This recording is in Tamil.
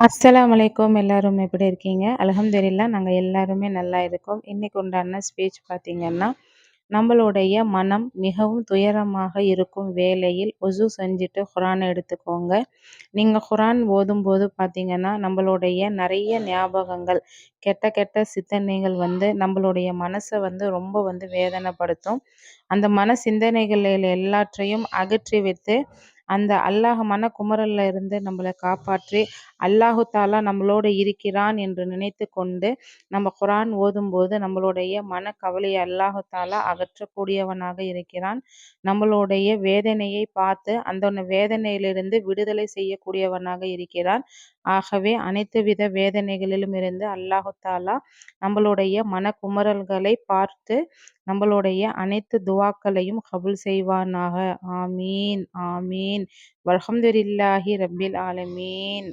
அஸ்ஸலாம் வலைக்கும் எல்லாரும் எப்படி இருக்கீங்க? அலமதுல்லா நாங்கள் எல்லாருமே நல்லா இருக்கோம். இன்றைக்கு உண்டான ஸ்பீச் பார்த்திங்கன்னா நம்மளுடைய மனம் மிகவும் துயரமாக இருக்கும் வேளையில் ஒசு செஞ்சுட்டு குரான் எடுத்துக்கோங்க. நீங்கள் குரான் ஓதும்போது பார்த்தீங்கன்னா நம்மளுடைய நிறைய ஞாபகங்கள் கெட்ட கெட்ட சிந்தனைகள் வந்து நம்மளுடைய மனசை வந்து ரொம்ப வந்து வேதனைப்படுத்தும். அந்த மன சிந்தனைகள் எல்லாற்றையும் அகற்றி வைத்து அந்த அல்லாஹ் மன குமரல்ல இருந்து நம்மளை காப்பாற்றி அல்லாஹு தாலா நம்மளோடு இருக்கிறான் என்று நினைத்து கொண்டு நம்ம குரான் ஓதும்போது நம்மளுடைய மன கவலையை அல்லாஹு தாலா அகற்றக்கூடியவனாக இருக்கிறான். நம்மளுடைய வேதனையை பார்த்து அந்த வேதனையிலிருந்து விடுதலை செய்யக்கூடியவனாக இருக்கிறான். ஆகவே அனைத்து வித வேதனைகளிலும் இருந்து அல்லாஹு தாலா நம்மளுடைய மன குமரல்களை பார்த்து நம்மளுடைய அனைத்து துவாக்களையும் கபுல் செய்வானாக. ஆமீன் ஆமீன். வல்ஹம்துலில்லாஹி ரபில் ஆலமீன்.